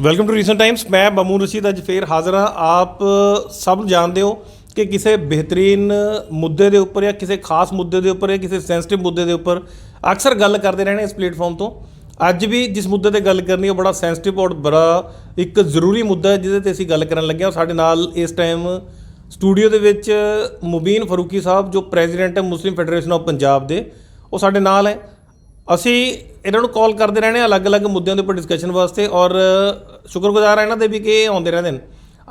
Welcome to recent Times ਮੈਂ ਮਮੂਨ ਰਸ਼ੀਦ ਅੱਜ ਫੇਰ ਹਾਜ਼ਰ ਹਾਂ। ਆਪ ਸਭ ਜਾਣਦੇ ਹੋ ਕਿ ਕਿਸੇ ਬਿਹਤਰੀਨ ਮੁੱਦੇ ਦੇ ਉੱਪਰ ਜਾਂ ਕਿਸੇ ਖਾਸ ਮੁੱਦੇ ਦੇ ਉੱਪਰ ਜਾਂ ਕਿਸੇ ਸੈਂਸਿਟਿਵ ਮੁੱਦੇ ਦੇ ਉੱਪਰ ਅਕਸਰ ਗੱਲ ਕਰਦੇ ਰਹਿਣੇ ਇਸ ਪਲੇਟਫਾਰਮ ਤੋਂ। ਅੱਜ ਵੀ ਜਿਸ ਮੁੱਦੇ ਤੇ ਗੱਲ ਕਰਨੀ, ਉਹ ਬੜਾ ਸੈਂਸਿਟਿਵ ਔਰ ਬੜਾ ਇੱਕ ਜ਼ਰੂਰੀ ਮੁੱਦਾ ਹੈ, ਜਿਹਦੇ ਤੇ ਅਸੀਂ ਗੱਲ ਕਰਨ ਲੱਗੇ ਹਾਂ। ਸਾਡੇ ਨਾਲ ਇਸ ਟਾਈਮ ਸਟੂਡੀਓ ਦੇ ਵਿੱਚ ਮੁਬੀਨ ਫਰੂਕੀ ਸਾਹਿਬ, ਜੋ ਪ੍ਰੈਜ਼ੀਡੈਂਟ ਹੈ ਮੁਸਲਿਮ ਫੈਡਰੇਸ਼ਨ ਆਫ ਪੰਜਾਬ ਦੇ। ਉਹ ਸਾਡੇ ਨਾਲ ਹੈ। ਅਸੀਂ ਇਹਨਾਂ ਨੂੰ ਕਾਲ ਕਰਦੇ ਰਹਿੰਦੇ ਹਾਂ ਅਲੱਗ-ਅਲੱਗ ਮੁੱਦਿਆਂ ਦੇ ਉੱਪਰ ਡਿਸਕਸ਼ਨ ਵਾਸਤੇ ਔਰ ਸ਼ੁਕਰਗੁਜ਼ਾਰ ਹਾਂ ਇਹਨਾਂ ਦੇ ਵੀ ਕਿ ਇਹ ਆਉਂਦੇ ਰਹਿੰਦੇ ਨੇ।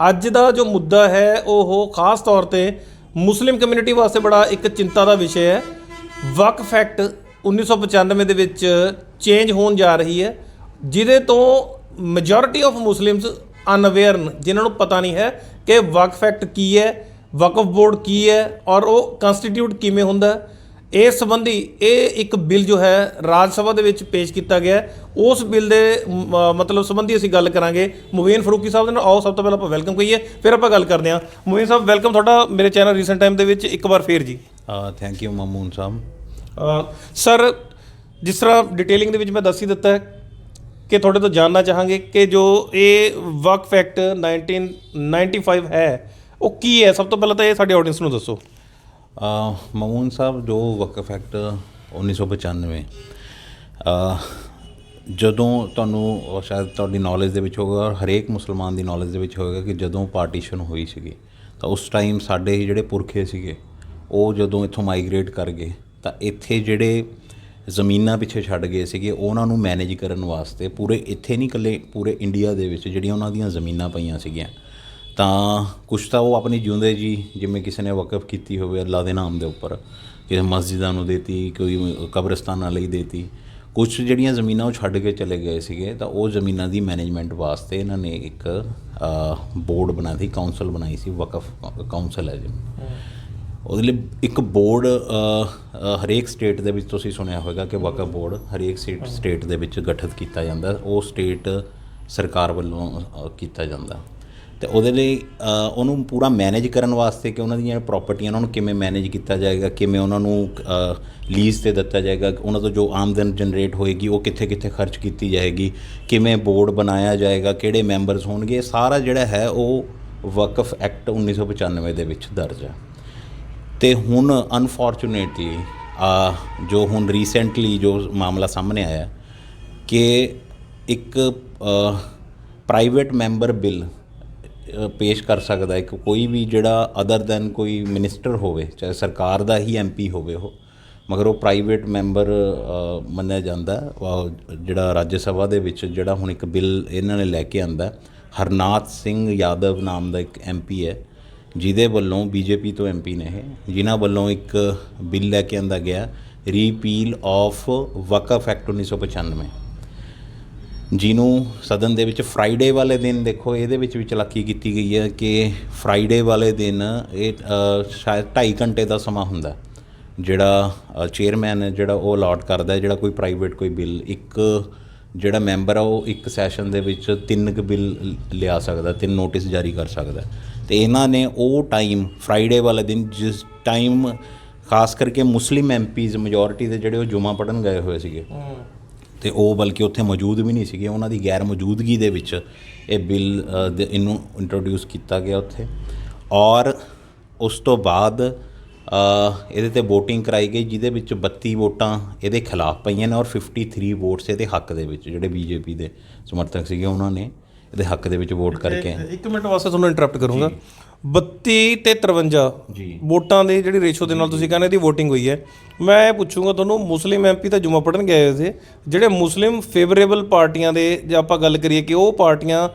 ਅੱਜ ਦਾ ਜੋ ਮੁੱਦਾ ਹੈ, ਉਹ ਖਾਸ ਤੌਰ ਤੇ ਮੁਸਲਿਮ ਕਮਿਊਨਿਟੀ ਵਾਸਤੇ ਬੜਾ ਇੱਕ ਚਿੰਤਾ ਦਾ ਵਿਸ਼ਾ ਹੈ। ਵਕਫ ਐਕਟ 1995 ਦੇ ਵਿੱਚ ਚੇਂਜ ਹੋਣ ਜਾ ਰਹੀ ਹੈ, ਜਿਹਦੇ ਤੋਂ ਮੈਜੋਰਿਟੀ ਆਫ ਮੁਸਲਿਮਸ ਅਨਅਵੇਅਰ ਨੇ, ਜਿਨ੍ਹਾਂ ਨੂੰ ਪਤਾ ਨਹੀਂ ਹੈ ਕਿ ਵਕਫ ਐਕਟ ਕੀ ਹੈ ਵਕਫ ਬੋਰਡ ਕੀ ਹੈ ਔਰ ਉਹ ਕਨਸਟੀਟਿਊਟ ਕਿਵੇਂ ਹੁੰਦਾ ਹੈ। ਇਸ ਸੰਬੰਧੀ ਇਹ ਇੱਕ ਬਿੱਲ ਜੋ ਹੈ ਰਾਜ ਸਭਾ ਦੇ ਵਿੱਚ ਪੇਸ਼ ਕੀਤਾ ਗਿਆ। ਉਸ ਬਿੱਲ ਦੇ ਮਤਲਬ ਸੰਬੰਧੀ ਅਸੀਂ ਗੱਲ ਕਰਾਂਗੇ। ਮੁਬੀਨ ਫਰੂਕੀ ਸਾਹਿਬ ਦੇ ਨਾਲ ਆਓ ਸਭ ਤੋਂ ਪਹਿਲਾਂ ਆਪਾਂ ਵੈਲਕਮ ਕਹੀਏ ਫਿਰ ਆਪਾਂ ਗੱਲ ਕਰਦੇ ਹਾਂ। ਮੁਬੀਨ ਸਾਹਿਬ ਵੈਲਕਮ ਤੁਹਾਡਾ ਮੇਰੇ ਚੈਨਲ ਰੀਸੈਂਟ ਟਾਈਮ ਦੇ ਵਿੱਚ ਇੱਕ ਵਾਰ ਫੇਰ ਜੀ। Thank you Mamoon Sahib. Sir ਜਿਸ ਤਰ੍ਹਾਂ ਡਿਟੇਲਿੰਗ ਦੇ ਵਿੱਚ ਮੈਂ ਦੱਸ ਹੀ ਦਿੱਤਾ ਹੈ ਕਿ ਤੁਹਾਡੇ ਤੋਂ ਜਾਨਣਾ ਚਾਹਾਂਗੇ ਕਿ ਜੋ ਇਹ ਵਕਫ ਐਕਟ 1995 ਹੈ ਉਹ ਕੀ ਹੈ? ਸਭ ਤੋਂ ਪਹਿਲਾਂ ਤਾਂ ਇਹ ਸਾਡੇ ਆਡੀਅנס ਨੂੰ ਦੱਸੋ। ਮਮੂਨ ਸਾਹਿਬ ਜੋ ਵਕਫ ਐਕਟ 1995 ਅਹ, ਜਦੋਂ ਤੁਹਾਨੂੰ ਸ਼ਾਇਦ ਤੁਹਾਡੀ ਨੌਲੇਜ ਦੇ ਵਿੱਚ ਹੋਗਾ ਔਰ ਹਰੇਕ ਮੁਸਲਮਾਨ ਦੀ ਨੌਲੇਜ ਦੇ ਵਿੱਚ ਹੋਏਗਾ ਕਿ ਜਦੋਂ ਪਾਰਟੀਸ਼ਨ ਹੋਈ ਸੀਗੀ ਤਾਂ ਉਸ ਟਾਈਮ ਸਾਡੇ ਹੀ ਜਿਹੜੇ ਪੁਰਖੇ ਸੀਗੇ ਉਹ ਜਦੋਂ ਇੱਥੋਂ ਮਾਈਗ੍ਰੇਟ ਕਰ ਗਏ ਤਾਂ ਇੱਥੇ ਜਿਹੜੇ ਜ਼ਮੀਨਾਂ ਪਿੱਛੇ ਛੱਡ ਗਏ ਸੀਗੇ ਉਹਨਾਂ ਨੂੰ ਮੈਨੇਜ ਕਰਨ ਵਾਸਤੇ ਪੂਰੇ ਇੱਥੇ ਨਹੀਂ ਇਕੱਲੇ ਪੂਰੇ ਇੰਡੀਆ ਦੇ ਵਿੱਚ ਜਿਹੜੀਆਂ ਉਹਨਾਂ ਦੀਆਂ ਜ਼ਮੀਨਾਂ ਪਈਆਂ ਸੀਗੀਆਂ ਤਾਂ ਕੁਛ ਤਾਂ ਉਹ ਆਪਣੀ ਜਿਉਂਦੇ ਜੀ, ਜਿਵੇਂ ਕਿਸੇ ਨੇ ਵਕਫ ਕੀਤੀ ਹੋਵੇ ਅੱਲਾ ਦੇ ਨਾਮ ਦੇ ਉੱਪਰ। ਕਿਸੇ ਮਸਜਿਦਾਂ ਨੂੰ ਦੇਤੀ, ਕੋਈ ਕਬਰਸਤਾਨਾਂ ਲਈ ਦੇਤੀ। ਕੁਝ ਜਿਹੜੀਆਂ ਜ਼ਮੀਨਾਂ ਉਹ ਛੱਡ ਕੇ ਚਲੇ ਗਏ ਸੀਗੇ, ਤਾਂ ਉਹ ਜ਼ਮੀਨਾਂ ਦੀ ਮੈਨੇਜਮੈਂਟ ਵਾਸਤੇ ਇਹਨਾਂ ਨੇ ਇੱਕ ਬੋਰਡ ਬਣਾਈ ਸੀ ਕਾਉਂਸਲ ਬਣਾਈ ਸੀ, ਵਕਫ ਕਾਉਂਸਲ ਹੈ ਜੀ। ਉਹਦੇ ਲਈ ਇੱਕ ਬੋਰਡ ਹਰੇਕ ਸਟੇਟ ਦੇ ਵਿੱਚ ਤੁਸੀਂ ਸੁਣਿਆ ਹੋਵੇਗਾ ਕਿ ਵਕਫ ਬੋਰਡ ਹਰੇਕ ਸਟੇਟ ਸਟੇਟ ਦੇ ਵਿੱਚ ਗਠਿਤ ਕੀਤਾ ਜਾਂਦਾ। ਉਹ ਸਟੇਟ ਸਰਕਾਰ ਵੱਲੋਂ ਕੀਤਾ ਜਾਂਦਾ। ਅਤੇ ਉਹਦੇ ਲਈ ਉਹਨੂੰ ਪੂਰਾ ਮੈਨੇਜ ਕਰਨ ਵਾਸਤੇ ਕਿ ਉਹਨਾਂ ਦੀਆਂ ਪ੍ਰੋਪਰਟੀਆਂ ਉਹਨਾਂ ਨੂੰ ਕਿਵੇਂ ਮੈਨੇਜ ਕੀਤਾ ਜਾਏਗਾ, ਕਿਵੇਂ ਉਹਨਾਂ ਨੂੰ ਲੀਜ਼ ਤੇ ਦਿੱਤਾ ਜਾਏਗਾ, ਉਹਨਾਂ ਤੋਂ ਜੋ ਆਮਦਨ ਜਨਰੇਟ ਹੋਏਗੀ, ਉਹ ਕਿੱਥੇ ਕਿੱਥੇ ਖਰਚ ਕੀਤੀ ਜਾਏਗੀ, ਕਿਵੇਂ ਬੋਰਡ ਬਣਾਇਆ ਜਾਏਗਾ, ਕਿਹੜੇ ਮੈਂਬਰਸ ਹੋਣਗੇ ਸਾਰਾ ਜਿਹੜਾ ਹੈ ਉਹ ਵਕਫ ਐਕਟ 1995 ਦੇ ਵਿੱਚ ਦਰਜ ਹੈ। ਤੇ ਹੁਣ ਅਨਫੋਰਚੂਨੇਟਲੀ ਜੋ ਹੁਣ ਰੀਸੈਂਟਲੀ ਜੋ ਮਾਮਲਾ ਸਾਹਮਣੇ ਆਇਆ ਕਿ ਇੱਕ ਪ੍ਰਾਈਵੇਟ ਮੈਂਬਰ ਬਿੱਲ ਪੇਸ਼ ਕਰ ਸਕਦਾ ਹੈ ਕਿ ਕੋਈ ਵੀ ਜਿਹੜਾ ਅਦਰ ਦੈਨ ਕੋਈ ਮਿਨਿਸਟਰ ਹੋਵੇ, ਚਾਹੇ ਸਰਕਾਰ ਦਾ ਹੀ ਐਮਪੀ ਹੋਵੇ ਉਹ, ਮਗਰ ਉਹ ਪ੍ਰਾਈਵੇਟ ਮੈਂਬਰ ਮੰਨਿਆ ਜਾਂਦਾ ਜਿਹੜਾ ਰਾਜ ਸਭਾ ਦੇ ਵਿੱਚ ਜਿਹੜਾ ਹੁਣ ਇੱਕ ਬਿੱਲ ਇਹਨਾਂ ਨੇ ਲੈ ਕੇ ਆਂਦਾ ਹਰਨਾਥ ਸਿੰਘ ਯਾਦਵ ਨਾਮ ਦਾ ਇੱਕ ਐਮਪੀ ਹੈ, ਜਿਹਦੇ ਵੱਲੋਂ ਬੀਜੇਪੀ ਤੋਂ ਐਮਪੀ ਨੇ ਇਹ ਜਿਨ੍ਹਾਂ ਵੱਲੋਂ ਇੱਕ ਬਿੱਲ ਲੈ ਕੇ ਆਂਦਾ ਗਿਆ ਰੀਪੀਲ ਆਫ ਵਕਫ ਐਕਟ 1995 ਜਿਹਨੂੰ ਸਦਨ ਦੇ ਵਿੱਚ ਫਰਾਈਡੇ ਵਾਲੇ ਦਿਨ ਦੇਖੋ, ਇਹਦੇ ਵਿੱਚ ਵੀ ਚਲਾਕੀ ਕੀਤੀ ਗਈ ਹੈ ਕਿ ਫਰਾਈਡੇ ਵਾਲੇ ਦਿਨ ਇਹ ਸ਼ਾਇਦ 2.5 ਘੰਟੇ ਦਾ ਸਮਾਂ ਹੁੰਦਾ ਜਿਹੜਾ ਚੇਅਰਮੈਨ ਹੈ, ਜਿਹੜਾ ਉਹ ਅਲਾਟ ਕਰਦਾ ਜਿਹੜਾ ਕੋਈ ਪ੍ਰਾਈਵੇਟ ਕੋਈ ਬਿੱਲ ਇੱਕ ਜਿਹੜਾ ਮੈਂਬਰ ਆ, ਉਹ ਇੱਕ ਸੈਸ਼ਨ ਦੇ ਵਿੱਚ ਤਿੰਨ ਕੁ ਬਿੱਲ ਲਿਆ ਸਕਦਾ, ਤਿੰਨ ਨੋਟਿਸ ਜਾਰੀ ਕਰ ਸਕਦਾ ਤੇ ਇਹਨਾਂ ਨੇ ਉਹ ਟਾਈਮ ਫਰਾਈਡੇ ਵਾਲੇ ਦਿਨ, ਜਿਸ ਟਾਈਮ ਖਾਸ ਕਰਕੇ ਮੁਸਲਿਮ ਐਮਪੀਜ਼ ਮੈਜੋਰਿਟੀ ਦੇ ਜਿਹੜੇ ਉਹ ਜੁਮਾ ਪੜਨ ਗਏ ਹੋਏ ਸੀਗੇ ਤੇ ਉਹ ਬਲਕਿ ਉੱਥੇ ਮੌਜੂਦ ਵੀ ਨਹੀਂ ਸੀਗੇ ਉਹਨਾਂ ਦੀ ਗੈਰ ਮੌਜੂਦਗੀ ਦੇ ਵਿੱਚ ਇਹ ਬਿੱਲ ਇਹਨੂੰ ਇੰਟਰੋਡਿਊਸ ਕੀਤਾ ਗਿਆ ਉੱਥੇ। ਔਰ ਉਸ ਤੋਂ ਬਾਅਦ ਇਹਦੇ ਤੇ VOTING ਕਰਾਈ ਗਈ ਜਿਹਦੇ ਵਿੱਚ 32 ਵੋਟਾਂ ਇਹਦੇ ਖਿਲਾਫ ਪਈਆਂ ਨੇ ਔਰ 53 ਵੋਟਸ ਇਹਦੇ ਹੱਕ ਦੇ ਵਿੱਚ ਜਿਹੜੇ ਬੀਜੇਪੀ ਦੇ ਸਮਰਥਕ ਸੀਗੇ ਉਹਨਾਂ ਨੇ ਇਹਦੇ ਹੱਕ ਦੇ ਵਿੱਚ ਵੋਟ ਕਰਕੇ ਇੱਕ ਮਿੰਟ ਵਾਸਤੇ ਤੁਹਾਨੂੰ ਇੰਟਰਰਪਟ ਕਰੂੰਗਾ। 32 ਤੇ 53 ਜੀ। ਵੋਟਾਂ ਦੀ ਜਿਹੜੀ ਰੇਸ਼ੋ ਦੇ ਨਾਲ ਤੁਸੀਂ ਕਹਿੰਦੇ ਇਹਦੀ VOTING ਹੋਈ ਹੈ। ਮੈਂ ਇਹ ਪੁੱਛੂੰਗਾ ਤੁਹਾਨੂੰ ਮੁਸਲਿਮ ਐਮਪੀ ਤਾਂ ਜੁਮਾ ਪੜਨ ਗਏ ਹੋਏ ਸੀ ਜਿਹੜੇ ਮੁਸਲਿਮ ਫੇਵਰੇਬਲ ਪਾਰਟੀਆਂ ਦੇ ਜੇ ਆਪਾਂ ਗੱਲ ਕਰੀਏ ਕਿ ਉਹ ਪਾਰਟੀਆਂ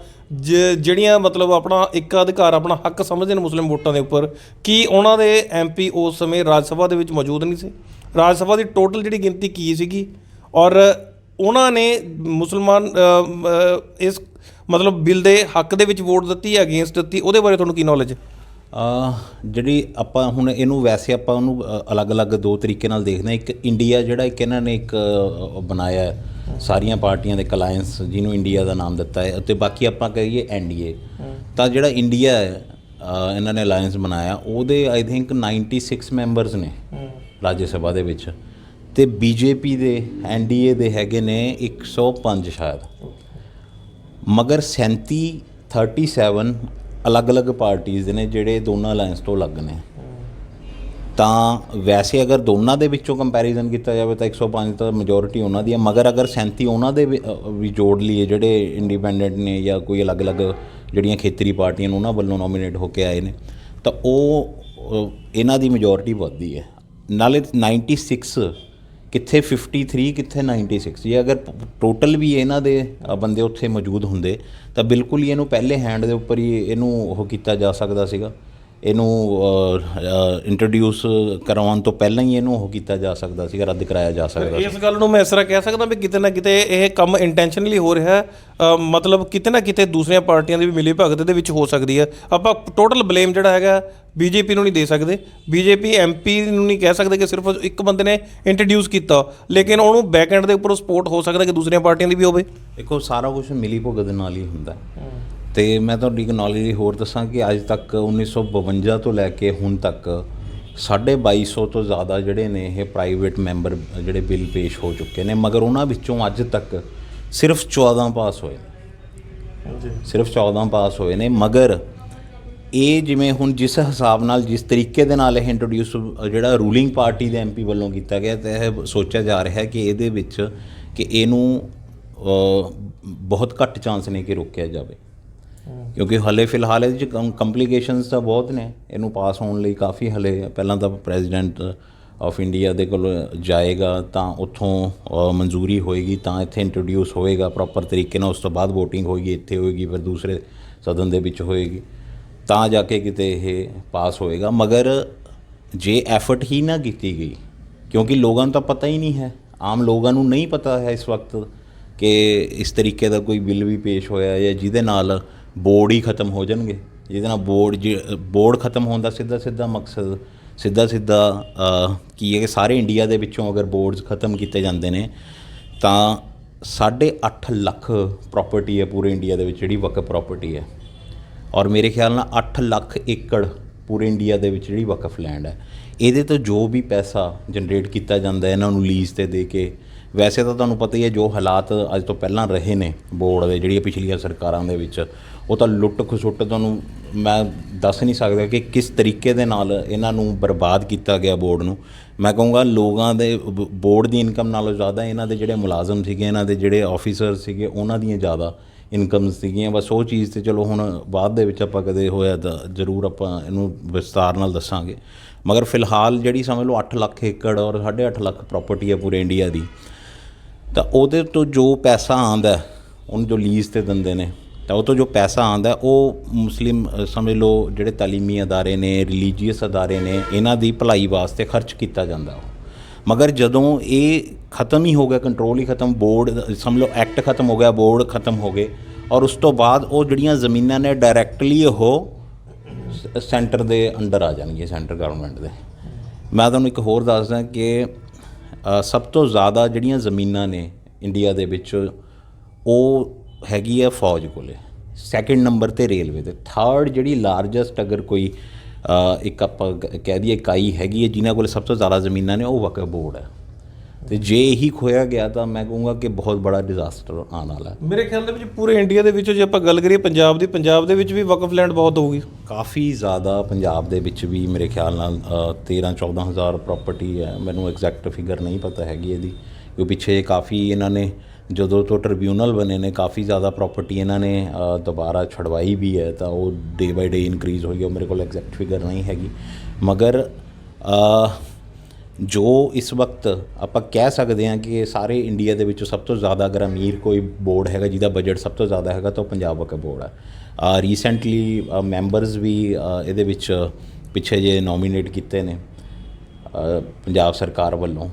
ਜਿਹੜੀਆਂ ਮਤਲਬ ਆਪਣਾ ਇੱਕ ਅਧਿਕਾਰ ਆਪਣਾ ਹੱਕ ਸਮਝਦੇ ਨੇ ਮੁਸਲਿਮ ਵੋਟਾਂ ਦੇ ਉੱਪਰ ਕੀ ਉਹਨਾਂ ਦੇ ਐਮਪੀ ਉਸ ਸਮੇਂ ਰਾਜ ਸਭਾ ਦੇ ਵਿੱਚ ਮੌਜੂਦ ਨਹੀਂ ਸੀ? ਰਾਜ ਸਭਾ ਦੀ ਟੋਟਲ ਜਿਹੜੀ ਗਿਣਤੀ ਕੀ ਸੀਗੀ? ਔਰ ਉਹਨਾਂ ਨੇ ਮੁਸਲਮਾਨ ਇਸ ਮਤਲਬ ਬਿੱਲ ਦੇ ਹੱਕ ਦੇ ਵਿੱਚ ਵੋਟ ਦਿੱਤੀ ਹੈ ਅਗੇਂਸਟ ਦਿੱਤੀ ਉਹਦੇ ਬਾਰੇ ਤੁਹਾਨੂੰ ਕੀ ਨੌਲੇਜ ਜਿਹੜੀ ਆਪਾਂ ਹੁਣ ਇਹਨੂੰ ਵੈਸੇ ਆਪਾਂ ਉਹਨੂੰ ਅਲੱਗ-ਅਲੱਗ ਦੋ ਤਰੀਕੇ ਨਾਲ ਦੇਖਦੇ ਹਾਂ। ਇੱਕ ਇੰਡੀਆ ਜਿਹੜਾ ਇੱਕ ਇਹਨਾਂ ਨੇ ਇੱਕ ਬਣਾਇਆ ਸਾਰੀਆਂ ਪਾਰਟੀਆਂ ਦੇ ਅਲਾਈਅੰਸ ਜਿਹਨੂੰ ਇੰਡੀਆ ਦਾ ਨਾਮ ਦਿੱਤਾ ਹੈ। ਅਤੇ ਬਾਕੀ ਆਪਾਂ ਕਹੀਏ ਐਨਡੀਏ ਤਾਂ ਜਿਹੜਾ ਇੰਡੀਆ ਹੈ ਇਹਨਾਂ ਨੇ ਅਲਾਈਅੰਸ ਬਣਾਇਆ ਉਹਦੇ ਆਈ ਥਿੰਕ 96 ਮੈਂਬਰਸ ਨੇ ਰਾਜ ਸਭਾ ਦੇ ਵਿੱਚ। ਤੇ ਬੀਜੇਪੀ ਦੇ ਐਨਡੀਏ ਦੇ ਹੈਗੇ ਨੇ 105 ਸ਼ਾਇਦ। ਮਗਰ 37 37 ਅਲੱਗ-ਅਲੱਗ ਪਾਰਟੀਆਂ ਦੇ ਨੇ ਜਿਹੜੇ ਦੋਨਾਂ ਅਲਾਈਅੰਸ ਤੋਂ ਅਲੱਗ ਨੇ। ਤਾਂ ਵੈਸੇ ਅਗਰ ਦੋਨਾਂ ਦੇ ਵਿੱਚੋਂ ਕੰਪੈਰੀਜ਼ਨ ਕੀਤਾ ਜਾਵੇ ਤਾਂ 105 ਤਾਂ ਮੈਜੋਰਿਟੀ ਉਹਨਾਂ ਦੀ ਹੈ, ਮਗਰ ਅਗਰ 37 ਉਹਨਾਂ ਦੇ ਵੀ- ਜੋੜ ਲਈਏ ਜਿਹੜੇ ਇੰਡੀਪੈਂਡੈਂਟ ਨੇ ਜਾਂ ਕੋਈ ਅਲੱਗ-ਅਲੱਗ ਜਿਹੜੀਆਂ ਖੇਤਰੀ ਪਾਰਟੀਆਂ ਨੇ ਉਹਨਾਂ ਵੱਲੋਂ ਨੋਮੀਨੇਟ ਹੋ ਕੇ ਆਏ ਨੇ, ਤਾਂ ਉਹ ਇਹਨਾਂ ਦੀ ਮੈਜੋਰਿਟੀ ਵੱਧਦੀ ਹੈ। ਨਾਲੇ 96 ਕਿੱਥੇ 53 ਕਿੱਥੇ 96 ਜੇ ਅਗਰ ਟੋਟਲ ਵੀ ਇਹਨਾਂ ਦੇ ਬੰਦੇ ਉੱਥੇ ਮੌਜੂਦ ਹੁੰਦੇ, ਤਾਂ ਬਿਲਕੁਲ ਹੀ ਇਹਨੂੰ ਪਹਿਲੇ ਹੈਂਡ ਦੇ ਉੱਪਰ ਹੀ ਇਹਨੂੰ ਉਹ ਕੀਤਾ ਜਾ ਸਕਦਾ ਸੀਗਾ। ਇਹਨੂੰ ਇੰਟਰੋਡਿਊਸ ਕਰਵਾਉਣ ਤੋਂ ਪਹਿਲਾਂ ਹੀ ਇਹਨੂੰ ਉਹ ਕੀਤਾ ਜਾ ਸਕਦਾ ਸੀਗਾ ਰੱਦ ਕਰਾਇਆ ਜਾ ਸਕਦਾ ਸੀ। ਇਸ ਗੱਲ ਨੂੰ ਮੈਂ ਇਸ ਤਰ੍ਹਾਂ ਕਹਿ ਸਕਦਾ ਵੀ ਕਿਤੇ ਨਾ ਕਿਤੇ ਇਹ ਕੰਮ ਇੰਟੈਂਸ਼ਨਲੀ ਹੋ ਰਿਹਾ ਹੈ। ਮਤਲਬ ਕਿਤੇ ਨਾ ਕਿਤੇ ਦੂਸਰੀਆਂ ਪਾਰਟੀਆਂ ਦੀ ਵੀ ਮਿਲੀ ਭਗਤ ਦੇ ਵਿੱਚ ਹੋ ਸਕਦੀ ਹੈ। ਆਪਾਂ ਟੋਟਲ ਬਲੇਮ ਜਿਹੜਾ ਹੈਗਾ ਬੀਜੇਪੀ ਨੂੰ ਨਹੀਂ ਦੇ ਸਕਦੇ। ਬੀਜੇਪੀ ਐਮਪੀ ਨੂੰ ਨਹੀਂ ਕਹਿ ਸਕਦੇ ਕਿ ਸਿਰਫ ਇੱਕ ਬੰਦੇ ਨੇ ਇੰਟਰੋਡਿਊਸ ਕੀਤਾ। ਲੇਕਿਨ ਉਹਨੂੰ ਬੈਕ ਐਂਡ ਦੇ ਉੱਪਰ ਸਪੋਰਟ ਹੋ ਸਕਦਾ ਕਿ ਦੂਸਰੀਆਂ ਪਾਰਟੀਆਂ ਦੀ ਵੀ ਹੋਵੇ। ਦੇਖੋ ਸਾਰਾ ਕੁਝ ਮਿਲੀ ਭੁਗਤ ਨਾਲ ਹੀ ਹੁੰਦਾ ਹੈ। ਤੇ ਮੈਂ ਤੁਹਾਡੀ ਇੱਕ ਨੌਲੇਜ ਲਈ ਹੋਰ ਦੱਸਾਂ ਕਿ ਅੱਜ ਤੱਕ 1952 ਤੋਂ ਲੈ ਕੇ ਹੁਣ ਤੱਕ 2250 ਤੋਂ ਜ਼ਿਆਦਾ ਜਿਹੜੇ ਨੇ ਇਹ ਪ੍ਰਾਈਵੇਟ ਮੈਂਬਰ ਜਿਹੜੇ ਬਿੱਲ ਪੇਸ਼ ਹੋ ਚੁੱਕੇ ਨੇ ਮਗਰ ਉਹਨਾਂ ਵਿੱਚੋਂ ਅੱਜ ਤੱਕ ਸਿਰਫ 14 ਪਾਸ ਹੋਏ ਨੇ। ਸਿਰਫ 14 ਪਾਸ ਹੋਏ ਨੇ ਮਗਰ ਇਹ ਜਿਵੇਂ ਹੁਣ ਜਿਸ ਹਿਸਾਬ ਨਾਲ ਜਿਸ ਤਰੀਕੇ ਦੇ ਨਾਲ ਇਹ ਇੰਟਰੋਡਿਊਸ ਜਿਹੜਾ ਰੂਲਿੰਗ ਪਾਰਟੀ ਦੇ ਐਮਪੀ ਵੱਲੋਂ ਕੀਤਾ ਗਿਆ ਤੇ ਇਹ ਸੋਚਿਆ ਜਾ ਰਿਹਾ ਹੈ ਕਿ ਇਹਦੇ ਵਿੱਚ ਕਿ ਇਹਨੂੰ ਬਹੁਤ ਘੱਟ ਚਾਂਸ ਨੇ ਕਿ ਰੋਕਿਆ ਜਾਵੇ। ਕਿਉਂਕਿ ਹਲੇ ਫਿਲਹਾਲ ਇਹਦੇ ਚ ਕੰਪਲਿਕੇਸ਼ਨਸ ਤਾਂ ਬਹੁਤ ਨੇ। ਇਹਨੂੰ ਪਾਸ ਹੋਣ ਲਈ ਕਾਫੀ ਹਲੇ ਪਹਿਲਾਂ ਤਾਂ ਪ੍ਰੈਜ਼ੀਡੈਂਟ ਆਫ ਇੰਡੀਆ ਦੇ ਕੋਲ ਜਾਏਗਾ ਤਾਂ ਉੱਥੋਂ ਮਨਜ਼ੂਰੀ ਹੋਏਗੀ ਤਾਂ ਇੱਥੇ ਇੰਟਰੋਡਿਊਸ ਹੋਏਗਾ ਪ੍ਰੋਪਰ ਤਰੀਕੇ ਨਾਲ। ਉਸ ਤੋਂ ਬਾਅਦ VOTING ਹੋਏਗੀ, ਇੱਥੇ ਹੋਏਗੀ, ਫਿਰ ਦੂਸਰੇ ਸਦਨ ਦੇ ਵਿੱਚ ਹੋਏਗੀ। ਤਾਂ ਜਾ ਕੇ ਕਿਤੇ ਇਹ ਪਾਸ ਹੋਏਗਾ। ਮਗਰ ਜੇ ਐਫਰਟ ਹੀ ਨਾ ਕੀਤੀ ਗਈ, ਕਿਉਂਕਿ ਲੋਕਾਂ ਨੂੰ ਤਾਂ ਪਤਾ ਹੀ ਨਹੀਂ ਹੈ। ਆਮ ਲੋਕਾਂ ਨੂੰ ਨਹੀਂ ਪਤਾ ਹੈ ਇਸ ਵਕਤ ਕਿ ਇਸ ਤਰੀਕੇ ਦਾ ਕੋਈ ਬਿੱਲ ਵੀ ਪੇਸ਼ ਹੋਇਆ ਜਾਂ ਜਿਹਦੇ ਨਾਲ ਬੋਰਡ ਹੀ ਖਤਮ ਹੋ ਜਾਣਗੇ। ਜਿਹਦੇ ਨਾਲ ਬੋਰਡ ਬੋਰਡ ਖਤਮ ਹੋਣ ਦਾ ਸਿੱਧਾ ਸਿੱਧਾ ਮਕਸਦ, ਸਿੱਧਾ ਸਿੱਧਾ ਕੀ ਹੈ ਕਿ ਸਾਰੇ ਇੰਡੀਆ ਦੇ ਵਿੱਚੋਂ ਅਗਰ ਬੋਰਡਸ ਖਤਮ ਕੀਤੇ ਜਾਂਦੇ ਨੇ, ਤਾਂ 8.5 ਲੱਖ ਪ੍ਰਾਪਰਟੀ ਹੈ ਪੂਰੇ ਇੰਡੀਆ ਦੇ ਵਿੱਚ, ਜਿਹੜੀ ਵਕਫ ਪ੍ਰਾਪਰਟੀ ਹੈ। ਔਰ ਮੇਰੇ ਖਿਆਲ ਨਾਲ 8 ਲੱਖ ਏਕੜ ਪੂਰੇ ਇੰਡੀਆ ਦੇ ਵਿੱਚ ਜਿਹੜੀ ਵਕਫ ਲੈਂਡ ਹੈ। ਇਹਦੇ ਤੋਂ ਜੋ ਵੀ ਪੈਸਾ ਜਨਰੇਟ ਕੀਤਾ ਜਾਂਦਾ ਹੈ, ਇਹਨਾਂ ਨੂੰ ਲੀਜ਼ ਤੇ ਦੇ ਕੇ ਵੈਸੇ ਤਾਂ ਤੁਹਾਨੂੰ ਪਤਾ ਹੀ ਹੈ ਜੋ ਹਾਲਾਤ ਅੱਜ ਤੋਂ ਪਹਿਲਾਂ ਰਹੇ ਨੇ ਬੋਰਡ ਦੇ, ਜਿਹੜੀਆਂ ਪਿਛਲੀਆਂ ਸਰਕਾਰਾਂ ਦੇ ਵਿੱਚ, ਉਹ ਤਾਂ ਲੁੱਟ ਖਸੁੱਟ ਤੁਹਾਨੂੰ ਮੈਂ ਦੱਸ ਨਹੀਂ ਸਕਦਾ ਕਿ ਕਿਸ ਤਰੀਕੇ ਦੇ ਨਾਲ ਇਹਨਾਂ ਨੂੰ ਬਰਬਾਦ ਕੀਤਾ ਗਿਆ ਬੋਰਡ ਨੂੰ। ਮੈਂ ਕਹੂੰਗਾ ਲੋਕਾਂ ਦੇ ਬ- ਬੋਰਡ ਦੀ ਇਨਕਮ ਨਾਲੋਂ ਜ਼ਿਆਦਾ ਇਹਨਾਂ ਦੇ ਜਿਹੜੇ ਮੁਲਾਜ਼ਮ ਸੀਗੇ, ਇਹਨਾਂ ਦੇ ਜਿਹੜੇ ਆਫੀਸਰ ਸੀਗੇ, ਉਹਨਾਂ ਦੀਆਂ ਜ਼ਿਆਦਾ ਇਨਕਮ ਸੀਗੀਆਂ। ਬਸ ਉਹ ਚੀਜ਼ ਤੇ ਚਲੋ ਹੁਣ ਬਾਅਦ ਦੇ ਵਿੱਚ ਆਪਾਂ ਕਦੇ ਹੋਇਆ ਤਾਂ ਜ਼ਰੂਰ ਆਪਾਂ ਇਹਨੂੰ ਵਿਸਤਾਰ ਨਾਲ ਦੱਸਾਂਗੇ। ਮਗਰ ਫਿਲਹਾਲ ਜਿਹੜੀ ਸਮਝ ਲਓ 8 ਲੱਖ ਏਕੜ ਔਰ 8.5 ਲੱਖ ਪ੍ਰਾਪਰਟੀ ਹੈ ਪੂਰੇ ਇੰਡੀਆ ਦੀ ਤਾਂ ਉਹਦੇ ਤੋਂ ਜੋ ਪੈਸਾ ਆਉਂਦਾ ਉਹਨੂੰ ਜੋ ਲੀਜ਼ ਤੇ ਦਿੰਦੇ ਨੇ, ਤਾਂ ਉਹ ਤੋਂ ਜੋ ਪੈਸਾ ਆਉਂਦਾ ਉਹ ਮੁਸਲਿਮ ਸਮਝ ਲਓ ਜਿਹੜੇ ਤਾਲੀਮੀ ਅਦਾਰੇ ਨੇ ਰਿਲੀਜੀਅਸ ਅਦਾਰੇ ਨੇ, ਇਹਨਾਂ ਦੀ ਭਲਾਈ ਵਾਸਤੇ ਖਰਚ ਕੀਤਾ ਜਾਂਦਾ ਉਹ। ਮਗਰ ਜਦੋਂ ਇਹ ਖਤਮ ਹੀ ਹੋ ਗਿਆ ਕੰਟਰੋਲ ਹੀ ਖਤਮ ਬੋਰਡ ਸਮਝ ਲਓ ਐਕਟ ਖਤਮ ਹੋ ਗਿਆ ਬੋਰਡ ਖਤਮ ਹੋ ਗਏ, ਔਰ ਉਸ ਤੋਂ ਬਾਅਦ ਉਹ ਜਿਹੜੀਆਂ ਜ਼ਮੀਨਾਂ ਨੇ ਡਾਇਰੈਕਟਲੀ ਉਹ ਸੈਂਟਰ ਦੇ ਅੰਡਰ ਆ ਜਾਣਗੀਆਂ ਸੈਂਟਰ ਗਵਰਨਮੈਂਟ ਦੇ। ਮੈਂ ਤੁਹਾਨੂੰ ਇੱਕ ਹੋਰ ਦੱਸਦਾ ਕਿ ਸਭ ਤੋਂ ਜ਼ਿਆਦਾ ਜਿਹੜੀਆਂ ਜ਼ਮੀਨਾਂ ਨੇ ਇੰਡੀਆ ਦੇ ਵਿੱਚ, ਉਹ ਹੈਗੀ ਹੈ ਫੌਜ ਕੋਲੇ। ਸੈਕਿੰਡ ਨੰਬਰ ਤੇ ਰੇਲਵੇ ਤੇ। ਥਰਡ ਜਿਹੜੀ ਲਾਰਜੈਸਟ ਅਗਰ ਕੋਈ ਇੱਕ ਆਪਾਂ ਕਹਿ ਦਈਏ ਇਕਾਈ ਹੈਗੀ ਹੈ, ਜਿਨ੍ਹਾਂ ਕੋਲ ਸਭ ਤੋਂ ਜ਼ਿਆਦਾ ਜ਼ਮੀਨਾਂ ਨੇ, ਉਹ ਵਕਫ ਬੋਰਡ ਹੈ। ਤੇ ਜੇ ਇਹੀ ਖੋਇਆ ਗਿਆ ਤਾਂ ਮੈਂ ਕਹੂੰਗਾ ਕਿ ਬਹੁਤ ਬੜਾ ਡਿਜ਼ਾਸਟਰ ਆਉਣ ਵਾਲਾ ਹੈ। ਮੇਰੇ ਖਿਆਲ ਦੇ ਵਿੱਚ ਪੂਰੇ ਇੰਡੀਆ ਦੇ ਵਿੱਚ ਜੇ ਆਪਾਂ ਗੱਲ ਕਰੀਏ ਪੰਜਾਬ ਦੀ ਪੰਜਾਬ ਦੇ ਵਿੱਚ ਵੀ ਵਕਫ ਲੈਂਡ ਬਹੁਤ ਹੋਊਗੀ। ਕਾਫੀ ਜ਼ਿਆਦਾ ਪੰਜਾਬ ਦੇ ਵਿੱਚ ਵੀ ਮੇਰੇ ਖਿਆਲ ਨਾਲ 13 14 ਹਜ਼ਾਰ ਪ੍ਰਾਪਰਟੀ ਹੈ। ਮੈਨੂੰ ਐਗਜ਼ੈਕਟ ਫਿਗਰ ਨਹੀਂ ਪਤਾ ਹੈਗੀ ਇਹਦੀ ਕਿਉਂ ਪਿੱਛੇ ਕਾਫੀ ਇਹਨਾਂ ਨੇ ਜਦੋਂ ਤੋਂ ਟ੍ਰਿਬਿਊਨਲ ਬਣੇ ਨੇ ਕਾਫੀ ਜ਼ਿਆਦਾ ਪ੍ਰਾਪਰਟੀ ਇਹਨਾਂ ਨੇ ਦੁਬਾਰਾ ਛਡਵਾਈ ਵੀ ਹੈ ਤਾਂ ਉਹ ਡੇ ਬਾਈ ਡੇ ਇਨਕਰੀਜ਼ ਹੋਈ ਹੈ। ਉਹ ਮੇਰੇ ਕੋਲ ਐਗਜ਼ੈਕਟ ਫਿਗਰ ਨਹੀਂ ਹੈਗੀ। ਮਗਰ ਜੋ ਇਸ ਵਕਤ ਆਪਾਂ ਕਹਿ ਸਕਦੇ ਹਾਂ ਕਿ ਸਾਰੇ ਇੰਡੀਆ ਦੇ ਵਿੱਚੋਂ ਸਭ ਤੋਂ ਜ਼ਿਆਦਾ ਅਗਰ ਅਮੀਰ ਕੋਈ ਬੋਰਡ ਹੈਗਾ ਜਿਹਦਾ ਬਜਟ ਸਭ ਤੋਂ ਜ਼ਿਆਦਾ ਹੈਗਾ ਤਾਂ ਉਹ ਪੰਜਾਬ ਵਕਫ ਬੋਰਡ ਹੈ ਰੀਸੈਂਟਲੀ ਮੈਂਬਰਸ ਵੀ ਇਹਦੇ ਵਿੱਚ ਪਿੱਛੇ ਜੇ ਨੋਮੀਨੇਟ ਕੀਤੇ ਨੇ ਪੰਜਾਬ ਸਰਕਾਰ ਵੱਲੋਂ।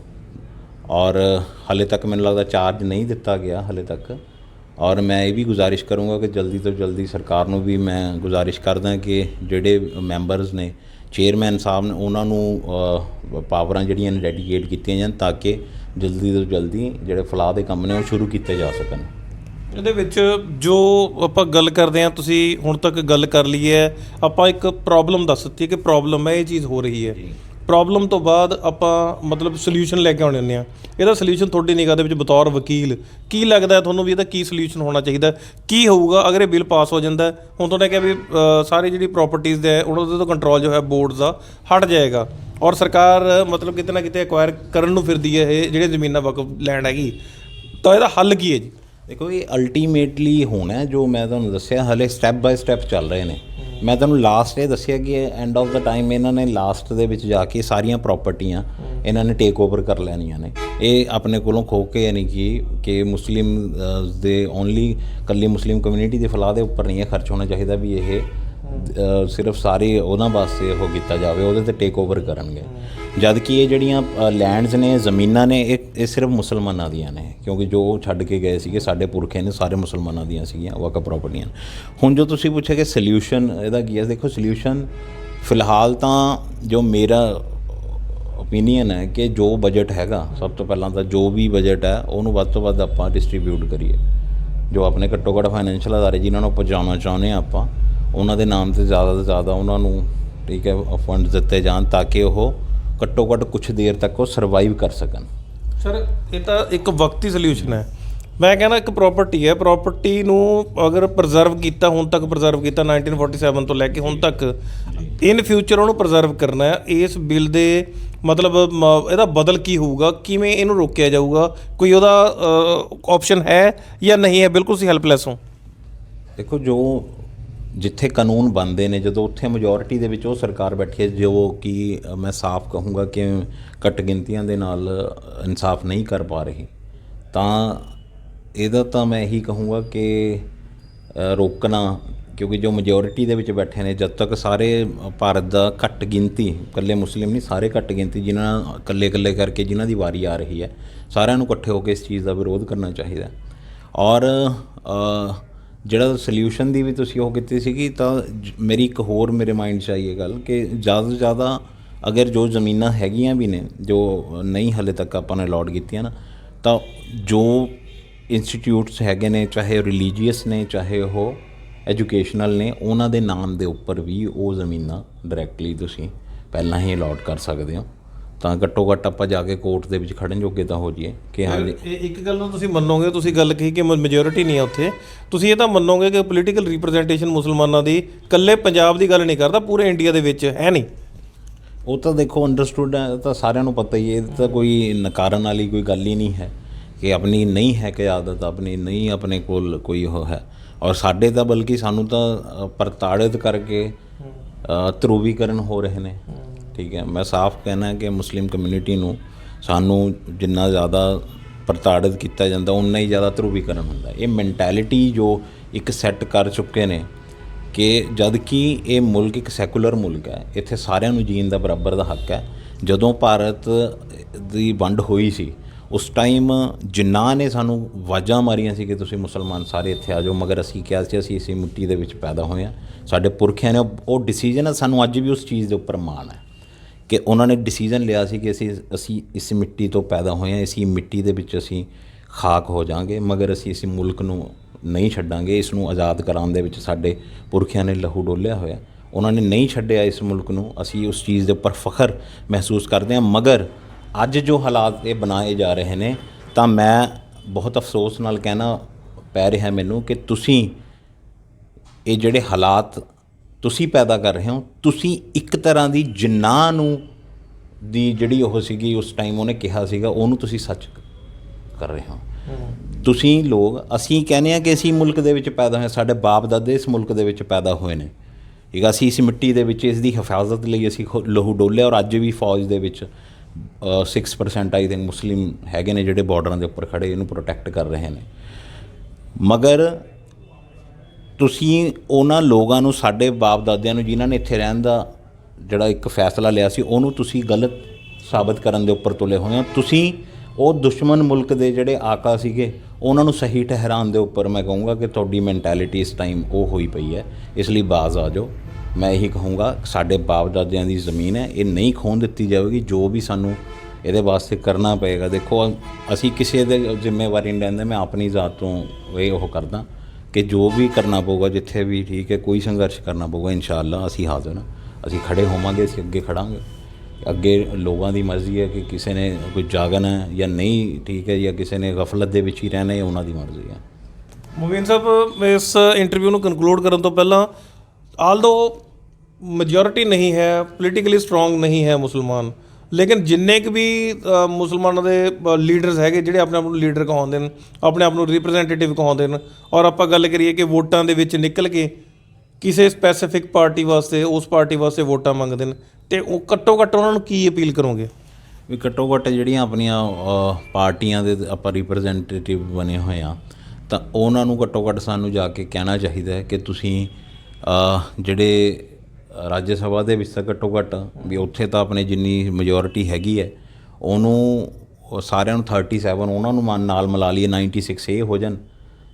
ਔਰ ਹਲੇ ਤੱਕ ਮੈਨੂੰ ਲੱਗਦਾ ਚਾਰਜ ਨਹੀਂ ਦਿੱਤਾ ਗਿਆ ਹਲੇ ਤੱਕ। ਔਰ ਮੈਂ ਇਹ ਵੀ ਗੁਜ਼ਾਰਿਸ਼ ਕਰੂੰਗਾ ਕਿ ਜਲਦੀ ਤੋਂ ਜਲਦੀ ਸਰਕਾਰ ਨੂੰ ਵੀ ਮੈਂ ਗੁਜ਼ਾਰਿਸ਼ ਕਰਦਾ ਕਿ ਜਿਹੜੇ ਮੈਂਬਰਸ ਨੇ ਚੇਅਰਮੈਨ ਸਾਹਿਬ ਨੇ ਉਹਨਾਂ ਨੂੰ ਪਾਵਰਾਂ ਜਿਹੜੀਆਂ ਨੇ ਡੈਡੀਕੇਟ ਕੀਤੀਆਂ ਜਾਣ ਤਾਂ ਕਿ ਜਲਦੀ ਤੋਂ ਜਲਦੀ ਜਿਹੜੇ ਫਲਾਹ ਦੇ ਕੰਮ ਨੇ ਉਹ ਸ਼ੁਰੂ ਕੀਤੇ ਜਾ ਸਕਣ। ਇਹਦੇ ਵਿੱਚ ਜੋ ਆਪਾਂ ਗੱਲ ਕਰਦੇ ਹਾਂ ਤੁਸੀਂ ਹੁਣ ਤੱਕ ਗੱਲ ਕਰ ਲਈ ਹੈ ਆਪਾਂ ਇੱਕ ਪ੍ਰੋਬਲਮ ਦੱਸ ਦਿੱਤੀ ਹੈ ਕਿ ਪ੍ਰੋਬਲਮ ਹੈ ਇਹ ਚੀਜ਼ ਹੋ ਰਹੀ ਹੈ। ਪ੍ਰੋਬਲਮ ਤੋਂ ਬਾਅਦ ਆਪਾਂ ਮਤਲਬ ਸੋਲੂਸ਼ਨ ਲੈ ਕੇ ਆਉਣੇ ਹੁੰਦੇ ਆ ਇਹਦਾ ਸੋਲੂਸ਼ਨ ਤੁਹਾਡੀ ਨਿਗਾਹ ਦੇ ਵਿੱਚ ਬਤੌਰ ਵਕੀਲ। ਕੀ ਲੱਗਦਾ ਤੁਹਾਨੂੰ ਵੀ ਇਹਦਾ ਕੀ ਸੋਲੂਸ਼ਨ ਹੋਣਾ ਚਾਹੀਦਾ ਕੀ ਹੋਊਗਾ ਅਗਰ ਇਹ ਬਿੱਲ ਪਾਸ ਹੋ ਜਾਂਦਾ ਹੁਣ ਤੁਹਾਨੇ ਕਿਹਾ ਵੀ ਸਾਰੀ ਜਿਹੜੀ ਪ੍ਰਾਪਰਟੀਆਂ ਦੇ ਹੈ, ਉਹਨਾਂ ਦੇ ਤੋਂ ਕੰਟਰੋਲ ਜੋ ਹੈ ਬੋਰਡ ਦਾ ਹਟ ਜਾਏਗਾ। ਔਰ ਸਰਕਾਰ ਮਤਲਬ ਕਿਤੇ ਨਾ ਕਿਤੇ ਐਕਵਾਇਰ ਕਰਨ ਨੂੰ ਫਿਰਦੀ ਹੈ ਇਹ, ਜਿਹੜੇ ਜ਼ਮੀਨਾਂ ਵਕਫ ਲੈਂਡ ਹੈਗੀ। ਤਾਂ ਇਹਦਾ ਹੱਲ ਕੀ ਹੈ ਜੀ? ਦੇਖੋ, ਇਹ ਅਲਟੀਮੇਟਲੀ ਹੋਣਾ ਜੋ ਮੈਂ ਤੁਹਾਨੂੰ ਦੱਸਿਆ, ਹਲੇ ਸਟੈਪ ਬਾਈ ਸਟੈਪ ਚੱਲ ਰਹੇ ਨੇ। ਮੈਂ ਤੁਹਾਨੂੰ ਲਾਸਟ ਇਹ ਦੱਸਿਆ ਕਿ ਐਂਡ ਆਫ ਦਾ ਟਾਈਮ ਇਹਨਾਂ ਨੇ ਲਾਸਟ ਦੇ ਵਿੱਚ ਜਾ ਕੇ ਸਾਰੀਆਂ ਪ੍ਰਾਪਰਟੀਆਂ ਇਹਨਾਂ ਨੇ ਟੇਕ ਓਵਰ ਕਰ ਲੈਣੀਆਂ ਨੇ। ਇਹ ਆਪਣੇ ਕੋਲੋਂ ਖੋ ਕੇ ਯਾਨੀ ਕਿ ਕਿ ਮੁਸਲਿਮ ਦੇ ਓਨਲੀ ਕੱਲੀ ਮੁਸਲਿਮ ਕਮਿਊਨਿਟੀ ਦੇ ਫਲਾਹ ਦੇ ਉੱਪਰ ਨਹੀਂ ਇਹ ਖਰਚ ਹੋਣਾ ਚਾਹੀਦਾ ਵੀ ਇਹ ਸਿਰਫ ਸਾਰੇ ਉਹਨਾਂ ਵਾਸਤੇ ਉਹ ਕੀਤਾ ਜਾਵੇ, ਉਹਦੇ ਤੇ ਟੇਕ ਓਵਰ ਕਰਨਗੇ। ਜਦ ਕਿ ਇਹ ਜਿਹੜੀਆਂ ਲੈਂਡਸ ਨੇ, ਜ਼ਮੀਨਾਂ ਨੇ, ਇਹ ਇਹ ਸਿਰਫ ਮੁਸਲਮਾਨਾਂ ਦੀਆਂ ਨੇ, ਕਿਉਂਕਿ ਜੋ ਉਹ ਛੱਡ ਕੇ ਗਏ ਸੀਗੇ, ਸਾਡੇ ਪੁਰਖੇ ਨੇ ਸਾਰੇ ਮੁਸਲਮਾਨਾਂ ਦੀਆਂ ਸੀਗੀਆਂ ਵਕਫ ਪ੍ਰਾਪਰਟੀਆਂ ਹੁਣ ਜੋ ਤੁਸੀਂ ਪੁੱਛਿਆ ਕਿ ਸੋਲੂਸ਼ਨ ਇਹਦਾ ਕੀ ਹੈ? ਦੇਖੋ ਸੋਲੂਸ਼ਨ ਫਿਲਹਾਲ ਤਾਂ ਜੋ ਮੇਰਾ ਓਪੀਨੀਅਨ ਹੈ ਕਿ ਜੋ ਬਜਟ ਹੈਗਾ, ਸਭ ਤੋਂ ਪਹਿਲਾਂ ਤਾਂ ਜੋ ਵੀ ਬਜਟ ਹੈ, ਉਹਨੂੰ ਵੱਧ ਤੋਂ ਵੱਧ ਆਪਾਂ ਡਿਸਟ੍ਰੀਬਿਊਟ ਕਰੀਏ। ਜੋ ਆਪਣੇ ਘੱਟੋ ਘੱਟ ਫਾਈਨੈਂਸ਼ੀਅਲ ਅਦਾਰੇ ਜਿਨ੍ਹਾਂ ਨੂੰ ਪਹੁੰਚਾਉਣਾ ਚਾਹੁੰਦੇ ਆ ਆਪਾਂ, ਉਹਨਾਂ ਦੇ ਨਾਮ ਤੇ ਜ਼ਿਆਦਾ ਤੋਂ ਜ਼ਿਆਦਾ ਉਹਨਾਂ ਨੂੰ, ਠੀਕ ਹੈ ਫੰਡਸ ਦਿੱਤੇ ਜਾਣ ਤਾਂ ਕਿ ਉਹ ਘੱਟੋ ਘੱਟ ਕੁਝ ਦੇਰ ਤੱਕ ਉਹ ਸਰਵਾਈਵ ਕਰ ਸਕਣ। ਸਰ ਇਹ ਤਾਂ ਇੱਕ ਵਕਤੀ ਸੋਲੂਸ਼ਨ ਹੈ। ਮੈਂ ਕਹਿੰਦਾ ਇੱਕ ਪ੍ਰਾਪਰਟੀ ਹੈ। ਪ੍ਰਾਪਰਟੀ ਨੂੰ ਅਗਰ ਪ੍ਰੀਜ਼ਰਵ ਕੀਤਾ ਹੁਣ ਤੱਕ ਪ੍ਰੀਜ਼ਰਵ ਕੀਤਾ 1947 ਤੋਂ ਲੈ ਕੇ ਹੁਣ ਤੱਕ ਇਨ ਫਿਊਚਰ ਉਹਨੂੰ ਪ੍ਰੀਜ਼ਰਵ ਕਰਨਾ ਹੈ। ਇਸ ਬਿੱਲ ਦੇ ਮਤਲਬ ਇਹਦਾ ਬਦਲ ਕੀ ਹੋਊਗਾ? ਕਿਵੇਂ ਇਹਨੂੰ ਰੋਕਿਆ ਜਾਊਗਾ? ਕੋਈ ਉਹਦਾ ਆਪਸ਼ਨ ਹੈ ਜਾਂ ਨਹੀਂ ਹੈ? ਬਿਲਕੁਲ ਸੀ ਹੈਲਪਲੈਸ ਹੋ। ਦੇਖੋ ਜੋ ਜਿੱਥੇ ਕਾਨੂੰਨ ਬਣਦੇ ਨੇ, ਜਦੋਂ ਉੱਥੇ ਮੈਜੋਰਿਟੀ ਦੇ ਵਿੱਚ ਉਹ ਸਰਕਾਰ ਬੈਠੀ ਹੈ, ਜੋ ਕਿ ਮੈਂ ਸਾਫ਼ ਕਹੂੰਗਾ ਕਿ ਘੱਟ ਗਿਣਤੀਆਂ ਦੇ ਨਾਲ ਇਨਸਾਫ ਨਹੀਂ ਕਰ ਪਾ ਰਹੀ, ਤਾਂ ਇਹਦਾ ਤਾਂ ਮੈਂ ਇਹੀ ਕਹੂੰਗਾ ਕਿ ਰੋਕਣਾ, ਕਿਉਂਕਿ ਜੋ ਮੈਜੋਰਿਟੀ ਦੇ ਵਿੱਚ ਬੈਠੇ ਨੇ, ਜਦ ਤੱਕ ਸਾਰੇ ਭਾਰਤ ਦਾ ਘੱਟ ਗਿਣਤੀ, ਇਕੱਲੇ ਮੁਸਲਿਮ ਨਹੀਂ, ਸਾਰੇ ਘੱਟ ਗਿਣਤੀ ਜਿਨ੍ਹਾਂ ਇਕੱਲੇ ਇਕੱਲੇ ਕਰਕੇ ਜਿਨ੍ਹਾਂ ਦੀ ਵਾਰੀ ਆ ਰਹੀ ਹੈ, ਸਾਰਿਆਂ ਨੂੰ ਇਕੱਠੇ ਹੋ ਕੇ ਇਸ ਚੀਜ਼ ਦਾ ਵਿਰੋਧ ਕਰਨਾ ਚਾਹੀਦਾ ਔਰ ਜਿਹੜਾ ਸੋਲੂਸ਼ਨ ਦੀ ਵੀ ਤੁਸੀਂ ਉਹ ਕੀਤੀ ਸੀਗੀ, ਤਾਂ ਜ- ਮੇਰੀ ਇੱਕ ਹੋਰ ਮੇਰੇ ਮਾਈਂਡ 'ਚ ਆਈ ਇਹ ਗੱਲ ਕਿ ਜ਼ਿਆਦਾ ਤੋਂ ਜ਼ਿਆਦਾ ਅਗਰ ਜੋ ਜ਼ਮੀਨਾਂ ਹੈਗੀਆਂ ਵੀ ਨੇ, ਜੋ ਨਹੀਂ ਹਲੇ ਤੱਕ ਆਪਾਂ ਨੇ ਅਲਾਟ ਕੀਤੀਆਂ ਨਾ, ਤਾਂ ਜੋ ਇੰਸਟੀਚਿਊਟਸ ਹੈਗੇ ਨੇ, ਚਾਹੇ ਰਿਲੀਜੀਅਸ ਨੇ, ਚਾਹੇ ਉਹ ਐਜੂਕੇਸ਼ਨਲ ਨੇ, ਉਹਨਾਂ ਦੇ ਨਾਮ ਦੇ ਉੱਪਰ ਵੀ ਉਹ ਜ਼ਮੀਨਾਂ ਡਾਇਰੈਕਟਲੀ ਤੁਸੀਂ ਪਹਿਲਾਂ ਹੀ ਅਲਾਟ ਕਰ ਸਕਦੇ ਹੋ। ਤਾਂ ਘੱਟੋ ਘੱਟ ਆਪਾਂ ਜਾ ਕੇ ਕੋਰਟ ਦੇ ਵਿੱਚ ਖੜਨ ਜੋਗੇ ਤਾਂ ਹੋ ਜਾਈਏ ਕਿ ਹਾਂ ਇਹ ਇੱਕ ਗੱਲ ਨੂੰ ਤੁਸੀਂ ਮੰਨੋਗੇ ਤੁਸੀਂ ਗੱਲ ਕਹੀ ਕਿ ਮੈਜੋਰਿਟੀ ਨਹੀਂ ਹੈ ਉੱਥੇ। ਤੁਸੀਂ ਇਹ ਤਾਂ ਮੰਨੋਗੇ ਕਿ ਪੋਲੀਟੀਕਲ ਰਿਪਰੈਜ਼ੈਂਟੇਸ਼ਨ ਮੁਸਲਮਾਨਾਂ ਦੀ ਇਕੱਲੇ ਪੰਜਾਬ ਦੀ ਗੱਲ ਨਹੀਂ ਕਰਦਾ ਪੂਰੇ ਇੰਡੀਆ ਦੇ ਵਿੱਚ ਹੈ ਨਹੀਂ। ਉਹ ਤਾਂ ਦੇਖੋ ਅੰਡਰਸਟੂਡ ਹੈ ਤਾਂ ਸਾਰਿਆਂ ਨੂੰ ਪਤਾ ਹੀ ਹੈ ਇਹ ਤਾਂ ਕੋਈ ਨਕਾਰਨ ਵਾਲੀ ਕੋਈ ਗੱਲ ਹੀ ਨਹੀਂ ਹੈ ਕਿ ਆਪਣੀ ਨਹੀਂ ਹੈ ਕਿ ਆਦਤ ਆਪਣੀ ਨਹੀਂ ਆਪਣੇ ਕੋਲ ਕੋਈ ਉਹ ਹੈ। ਔਰ ਸਾਡੇ ਤਾਂ ਬਲਕਿ ਸਾਨੂੰ ਤਾਂ ਪ੍ਰਤਾੜਿਤ ਕਰਕੇ ਧਰੂਵੀਕਰਨ ਹੋ ਰਹੇ ਨੇ। ਠੀਕ ਹੈ। ਮੈਂ ਸਾਫ਼ ਕਹਿਣਾ ਕਿ ਮੁਸਲਿਮ ਕਮਿਊਨਿਟੀ ਨੂੰ ਸਾਨੂੰ ਜਿੰਨਾ ਜ਼ਿਆਦਾ ਪ੍ਰਤਾੜਿਤ ਕੀਤਾ ਜਾਂਦਾ ਉਨਾ ਹੀ ਜ਼ਿਆਦਾ ਧਰੂਵੀਕਰਨ ਹੁੰਦਾ। ਇਹ ਮੈਂਟੈਲਿਟੀ ਜੋ ਇੱਕ ਸੈੱਟ ਕਰ ਚੁੱਕੇ ਨੇ ਕਿ ਜਦ ਕਿ ਇਹ ਮੁਲਕ ਇੱਕ ਸੈਕੂਲਰ ਮੁਲਕ ਹੈ, ਇੱਥੇ ਸਾਰਿਆਂ ਨੂੰ ਜੀਣ ਦਾ ਬਰਾਬਰ ਦਾ ਹੱਕ ਹੈ। ਜਦੋਂ ਭਾਰਤ ਦੀ ਵੰਡ ਹੋਈ ਸੀ, ਉਸ ਟਾਈਮ ਜਿਨ੍ਹਾਂ ਨੇ ਸਾਨੂੰ ਵਾਜਾਂ ਮਾਰੀਆਂ ਸੀ ਕਿ ਤੁਸੀਂ ਮੁਸਲਮਾਨ ਸਾਰੇ ਇੱਥੇ ਆ ਜਾਓ, ਮਗਰ ਅਸੀਂ ਕਿਹਾ ਸੀ, ਅਸੀਂ ਇਸੇ ਮਿੱਟੀ ਦੇ ਵਿੱਚ ਪੈਦਾ ਹੋਏ ਹਾਂ। ਸਾਡੇ ਪੁਰਖਿਆਂ ਨੇ ਉਹ- ਉਹ ਡਿਸੀਜਨ ਹੈ ਸਾਨੂੰ ਅੱਜ ਵੀ ਉਸ ਚੀਜ਼ ਦੇ ਉੱਪਰ ਮਾਣ ਹੈ। ਕਿ ਉਹਨਾਂ ਨੇ ਡਿਸੀਜਨ ਲਿਆ ਸੀ ਕਿ ਅਸੀਂ ਅਸੀਂ ਇਸ ਮਿੱਟੀ ਤੋਂ ਪੈਦਾ ਹੋਏ ਹਾਂ, ਇਸੀ ਮਿੱਟੀ ਦੇ ਵਿੱਚ ਅਸੀਂ ਖਾਕ ਹੋ ਜਾਾਂਗੇ ਮਗਰ ਅਸੀਂ ਇਸ ਮੁਲਕ ਨੂੰ ਨਹੀਂ ਛੱਡਾਂਗੇ, ਇਸ ਨੂੰ ਆਜ਼ਾਦ ਕਰਾਉਣ ਦੇ ਵਿੱਚ ਸਾਡੇ ਪੁਰਖਿਆਂ ਨੇ ਲਹੂ ਡੋਲਿਆ ਹੋਇਆ। ਉਹਨਾਂ ਨੇ ਨਹੀਂ ਛੱਡਿਆ ਇਸ ਮੁਲਕ ਨੂੰ, ਅਸੀਂ ਉਸ ਚੀਜ਼ ਦੇ ਉੱਪਰ ਫਖਰ ਮਹਿਸੂਸ ਕਰਦੇ ਹਾਂ। ਮਗਰ ਅੱਜ ਜੋ ਹਾਲਾਤ ਇਹ ਬਣਾਏ ਜਾ ਰਹੇ ਨੇ, ਤਾਂ ਮੈਂ ਬਹੁਤ ਅਫਸੋਸ ਨਾਲ ਕਹਿਣਾ ਪੈ ਰਿਹਾ ਮੈਨੂੰ ਕਿ ਤੁਸੀਂ ਇਹ ਜਿਹੜੇ ਹਾਲਾਤ ਤੁਸੀਂ ਪੈਦਾ ਕਰ ਰਹੇ ਹੋ ਤੁਸੀਂ ਇੱਕ ਤਰ੍ਹਾਂ ਦੀ ਜਿੰਨਾਂ ਨੂੰ ਦੀ ਜਿਹੜੀ ਉਹ ਸੀਗੀ ਉਸ ਟਾਈਮ ਉਹਨੇ ਕਿਹਾ ਸੀਗਾ ਉਹਨੂੰ ਤੁਸੀਂ ਸੱਚ ਕਰ ਰਹੇ ਹੋ। ਤੁਸੀਂ ਲੋਕ ਅਸੀਂ ਕਹਿੰਦੇ ਆ ਕਿ ਅਸੀਂ ਮੁਲਕ ਦੇ ਵਿੱਚ ਪੈਦਾ ਹੋਏ ਸਾਡੇ ਬਾਪ ਦਾਦੇ ਇਸ ਮੁਲਕ ਦੇ ਵਿੱਚ ਪੈਦਾ ਹੋਏ ਨੇ। ਠੀਕ ਅਸੀਂ ਇਸ ਮਿੱਟੀ ਦੇ ਵਿੱਚ ਇਸ ਦੀ ਹਿਫਾਜ਼ਤ ਲਈ ਅਸੀਂ ਲਹੂ ਡੋਲਿਆ ਔਰ ਅੱਜ ਵੀ ਫੌਜ ਦੇ ਵਿੱਚ ਅ, 6% ਆਈ ਥਿੰਕ ਮੁਸਲਿਮ ਹੈਗੇ ਨੇ ਜਿਹੜੇ ਬਾਰਡਰਾਂ ਦੇ ਉੱਪਰ ਖੜੇ ਇਹਨੂੰ ਪ੍ਰੋਟੈਕਟ ਕਰ ਰਹੇ ਨੇ। ਮਗਰ ਤੁਸੀਂ ਉਹਨਾਂ ਲੋਕਾਂ ਨੂੰ, ਸਾਡੇ ਬਾਪ ਦਾਦਿਆਂ ਨੂੰ, ਜਿਨ੍ਹਾਂ ਨੇ ਇੱਥੇ ਰਹਿਣ ਦਾ ਜਿਹੜਾ ਇੱਕ ਫੈਸਲਾ ਲਿਆ ਸੀ, ਉਹਨੂੰ ਤੁਸੀਂ ਗਲਤ ਸਾਬਤ ਕਰਨ ਦੇ ਉੱਪਰ ਤੁਲੇ ਹੋਏ ਹੋ। ਤੁਸੀਂ ਉਹ ਦੁਸ਼ਮਣ ਮੁਲਕ ਦੇ ਜਿਹੜੇ ਆਕਾ ਸੀਗੇ, ਉਹਨਾਂ ਨੂੰ ਸਹੀ ਠਹਿਰਾਉਣ ਦੇ ਉੱਪਰ ਮੈਂ ਕਹੂੰਗਾ ਕਿ ਤੁਹਾਡੀ ਮੈਂਟੈਲਿਟੀ ਇਸ ਟਾਈਮ ਉਹ ਹੋਈ ਪਈ ਹੈ। ਇਸ ਲਈ ਬਾਜ਼ ਆ ਜਾਓ। ਮੈਂ ਇਹੀ ਕਹੂੰਗਾ, ਸਾਡੇ ਬਾਪ ਦਾਦਿਆਂ ਦੀ ਜ਼ਮੀਨ ਹੈ, ਇਹ ਨਹੀਂ ਖੋਣ ਦਿੱਤੀ ਜਾਵੇਗੀ। ਜੋ ਵੀ ਸਾਨੂੰ ਇਹਦੇ ਵਾਸਤੇ ਕਰਨਾ ਪਏਗਾ, ਦੇਖੋ, ਅਸੀਂ ਕਿਸੇ ਦੇ ਜ਼ਿੰਮੇਵਾਰੀ ਨਹੀਂ ਲੈਂਦੇ, ਮੈਂ ਆਪਣੀ ਜ਼ਾਤ ਤੋਂ ਇਹ ਉਹ ਕਰਦਾ। ਕਿ ਜੋ ਵੀ ਕਰਨਾ ਪਊਗਾ, ਜਿੱਥੇ ਵੀ ਠੀਕ ਹੈ, ਕੋਈ ਸੰਘਰਸ਼ ਕਰਨਾ ਪਊਗਾ, ਇਨਸ਼ਾਅੱਲਾ ਅਸੀਂ ਹਾਜ਼ਰ ਹਾਂ। ਅਸੀਂ ਖੜੇ ਹੋਵਾਂਗੇ, ਅਸੀਂ ਅੱਗੇ ਖੜਾਂਗੇ ਅੱਗੇ ਲੋਕਾਂ ਦੀ ਮਰਜ਼ੀ ਹੈ ਕਿ ਕਿਸੇ ਨੇ ਕੋਈ ਜਾਗਣਾ ਹੈ ਜਾਂ ਨਹੀਂ, ਠੀਕ ਹੈ, ਜਾਂ ਕਿਸੇ ਨੇ ਗਫਲਤ ਦੇ ਵਿੱਚ ਹੀ ਰਹਿਣਾ ਹੈ ਉਹਨਾਂ ਦੀ ਮਰਜ਼ੀ ਹੈ। ਮੁਬੀਨ ਸਾਹਿਬ, ਇਸ ਇੰਟਰਵਿਊ ਨੂੰ ਕਨਕਲੂਡ ਕਰਨ ਤੋਂ ਪਹਿਲਾਂ ਆਲਦੋ ਮੈਜੋਰਿਟੀ ਨਹੀਂ ਹੈ ਪੋਲੀਟੀਕਲੀ ਸਟਰੋਂਗ ਨਹੀਂ ਹੈ ਮੁਸਲਮਾਨ ਲੇਕਿਨ ਜਿੰਨੇ ਕੁ ਵੀ ਮੁਸਲਮਾਨਾਂ ਦੇ ਲੀਡਰਸ ਹੈਗੇ ਜਿਹੜੇ ਆਪਣੇ ਆਪ ਨੂੰ ਲੀਡਰ ਕਹਾਉਂਦੇ ਨੇ, ਆਪਣੇ ਆਪ ਨੂੰ ਰਿਪਰੈਜ਼ੈਂਟੇਟਿਵ ਕਹਾਉਂਦੇ ਨੇ, ਔਰ ਆਪਾਂ ਗੱਲ ਕਰੀਏ ਕਿ ਵੋਟਾਂ ਦੇ ਵਿੱਚ ਨਿਕਲ ਕੇ ਕਿਸੇ ਸਪੈਸੀਫਿਕ ਪਾਰਟੀ ਵਾਸਤੇ, ਉਸ ਪਾਰਟੀ ਵਾਸਤੇ ਵੋਟਾਂ ਮੰਗਦੇ ਨੇ, ਤੇ ਉਹ ਘੱਟੋ ਘੱਟ ਉਹਨਾਂ ਨੂੰ ਕੀ ਅਪੀਲ ਕਰੋਗੇ? ਵੀ ਘੱਟੋ ਘੱਟ ਜਿਹੜੀਆਂ ਆਪਣੀਆਂ ਪਾਰਟੀਆਂ ਦੇ ਆਪਾਂ ਰਿਪਰੈਜ਼ੈਂਟੇਟਿਵ ਬਣੇ ਹੋਏ ਆ ਤਾਂ ਉਹਨਾਂ ਨੂੰ ਘੱਟੋ ਘੱਟ ਸਾਨੂੰ ਜਾ ਕੇ ਕਹਿਣਾ ਚਾਹੀਦਾ ਹੈ ਕਿ ਤੁਸੀਂ ਜਿਹੜੇ ਰਾਜ ਸਭਾ ਦੇ ਵਿੱਚ ਤਾਂ ਘੱਟੋ ਘੱਟ ਵੀ ਉੱਥੇ ਤਾਂ ਆਪਣੇ ਜਿੰਨੀ ਮੈਜੋਰਿਟੀ ਹੈਗੀ ਹੈ, ਉਹਨੂੰ ਸਾਰਿਆਂ ਨੂੰ 37 ਉਹਨਾਂ ਨੂੰ ਮਨ ਨਾਲ ਮਿਲਾ ਲਈਏ 96 ਇਹ ਹੋ ਜਾਣ,